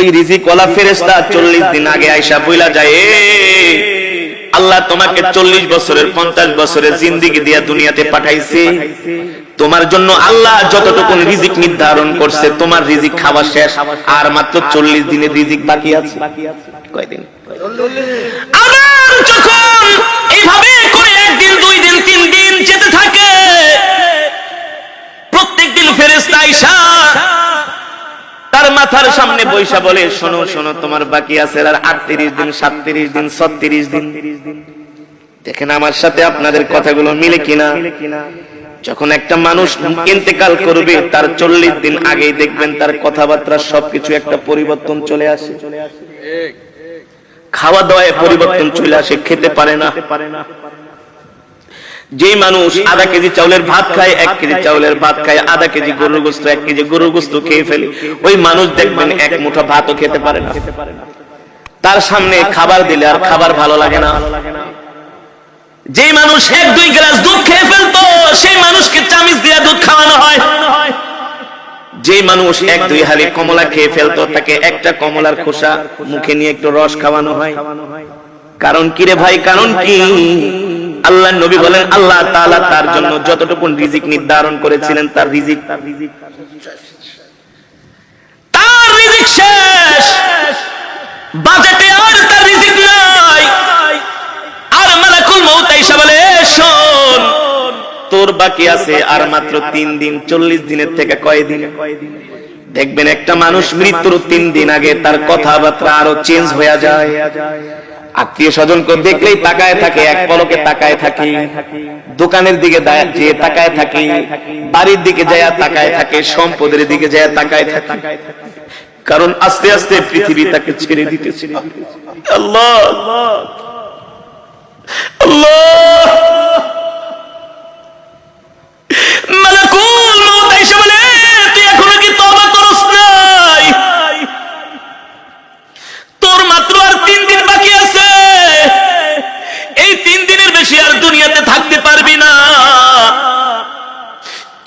ওই রিজিক ওয়ালা ফেরেস্তা চল্লিশ দিন আগে আইসা বইলা যায় আল্লাহ তোমাকে চল্লিশ বছরের, পঞ্চাশ বছরের জিন্দিগি দিয়া দুনিয়াতে পাঠাইছে। তোমার জন্য আল্লাহ যতটুকু রিজিক নির্ধারণ করছে, তোমার রিজিক খাওয়া শেষ। আর মাত্র চল্লিশ দিনের রিজিক বাকি আছে। কয়দিন? আবার যখন এইভাবে করে একদিন, দুই দিন, তিন দিন যেতে থাকে, প্রত্যেকদিন ফেরেস্তা আইসা মাথার সামনে বৈশা বলে শোনো শোনো তোমার বাকি আছে আর আটত্রিশ দিন সাতত্রিশ দিন ছত্রিশ দিন। দেখেন আমার সাথে আপনাদের কথাগুলো মিলে কিনা? যখন একটা মানুষ ইন্তেকাল করবে তার চল্লিশ দিন আগেই দেখবেন তার কথাবার্তা সবকিছু একটা পরিবর্তন চলে আসে। খাওয়া দাওয়ায় পরিবর্তন চলে আসে খেতে পারে না। যে মানুষ আধা কেজি চাউলের ভাত খায়, এক কেজি চাউলের ভাত খায়, আধা কেজি গরুর গোস্ত, এক কেজি গরুর গোস্ত খেয়ে ফেলে, ওই মানুষ দেখবেন এক মুঠো ভাতও খেতে পারে না। তার সামনে খাবার দিলে আর খাবার ভালো লাগে না। যে মানুষ এক, দুই গ্লাস দুধ খেয়ে ফেলতো, সেই মানুষকে চামিচ দিয়ে দুধ খাওয়ানো হয়। যে মানুষ এক, দুই হালি কমলা খেয়ে ফেলতো, তাকে একটা কমলার খোসা মুখে নিয়ে একটু রস খাওয়ানো হয়। কারণ কি রে ভাই, কারণ কি? আল্লাহ নবী বলেন, আল্লাহ তাআলা তার জন্য যতটুকু রিজিক নির্ধারণ করেছিলেন, তার রিজিক তার রিজিক শেষ। বাজেটে আর তার রিজিক নাই। আর মালাকুল বলে শোন, তোর বাকি আছে আর মাত্র দিন, চল্লিশ দিনের থেকে কয় দিন? দেখবেন একটা মানুষ মৃত্যুর তিন দিন আগে তার কথাবার্তা আরও চেঞ্জ হয়ে যায়। আত্মীয় স্বজনকে দেখলেই তাকায় থাকে, এক পলকে তাকায় থাকি। দোকানের দিকে যে তাকায় থাকি, বাড়ির দিকে যায় তাকায় থাকে, সম্পদের দিকে যায় তাকায় থাকে। কারণ আস্তে আস্তে পৃথিবী তাকে ছেড়ে দিতেছে। আল্লাহ! আল্লাহ! মালাকুল মউত আইসা বলে তুই এখনও কি তওবা করস নাই তোর মাত্র আর তিন দিন বাকি আছে এই তিন দিনের বেশি আর দুনিয়াতে থাকতে পারবি না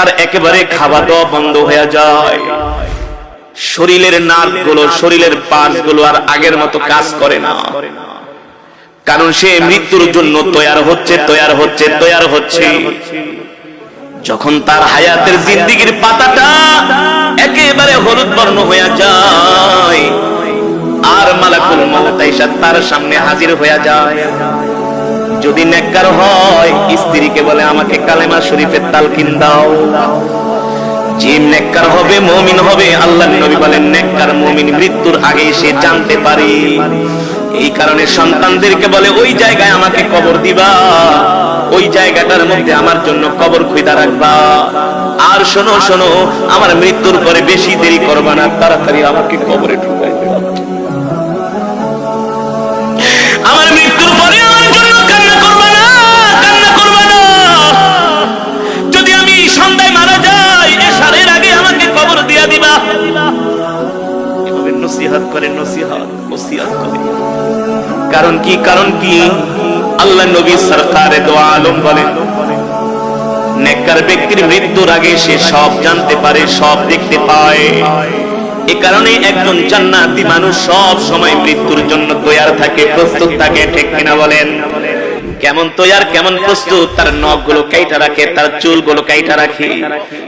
তার একেবারে খাওয়া দাওয়া বন্ধ হয়ে যায়। শরীরের নাকগুলো শরীরের পার্সগুলো আর আগের মতো কাজ করে না। কারণ সে মৃত্যুর জন্য তৈয়ার হচ্ছে তৈয়ার হচ্ছে তৈয়ার হচ্ছে। যখন তার হায়াতের জিন্দিগির পাতাটা একেবারে হলুদ বর্ণ হয়ে যায়, আর মালাকুল মালাতাইসা তার সামনে হাজির হয়ে যায়। যদি নেককার হয়, স্ত্রীকে বলে, আমাকে কালেমা শরীফের তালকিন দাও। যে নেককার হবে, মমিন হবে। আল্লাহ নবী বলেন, নেককার মমিন মৃত্যুর আগে সে জানতে পারে। এই কারণে সন্তানদেরকে বলে, ওই জায়গায় আমাকে কবর দিবা। ওই জায়গাটার মধ্যে আমার জন্য কবর খুঁজা রাখবা। আর শোনো শোনো, আমার মৃত্যুর পরে বেশি দেরি করবা না। তাড়াতাড়ি আমাকে কবরে ঢুকাই দেবা করে নসিহত করে কারণ কি? কারণ কি? আল্লাহ নবী সরকারে দো আলম ব্যক্তির মৃত্যুর আগে সে সব জানতে পারে, সব দেখতে পায়। এ কারণে একজন জান্নাতি মানুষ সব সময় মৃত্যুর জন্য তৈয়ার থাকে, প্রস্তুত থাকে, ঠিক কিনা বলেন? কেমন তৈয়ার, কেমন প্রস্তুত? তার নখগুলো কাইটা রাখে, তার চুলগুলো কাইটা রাখে।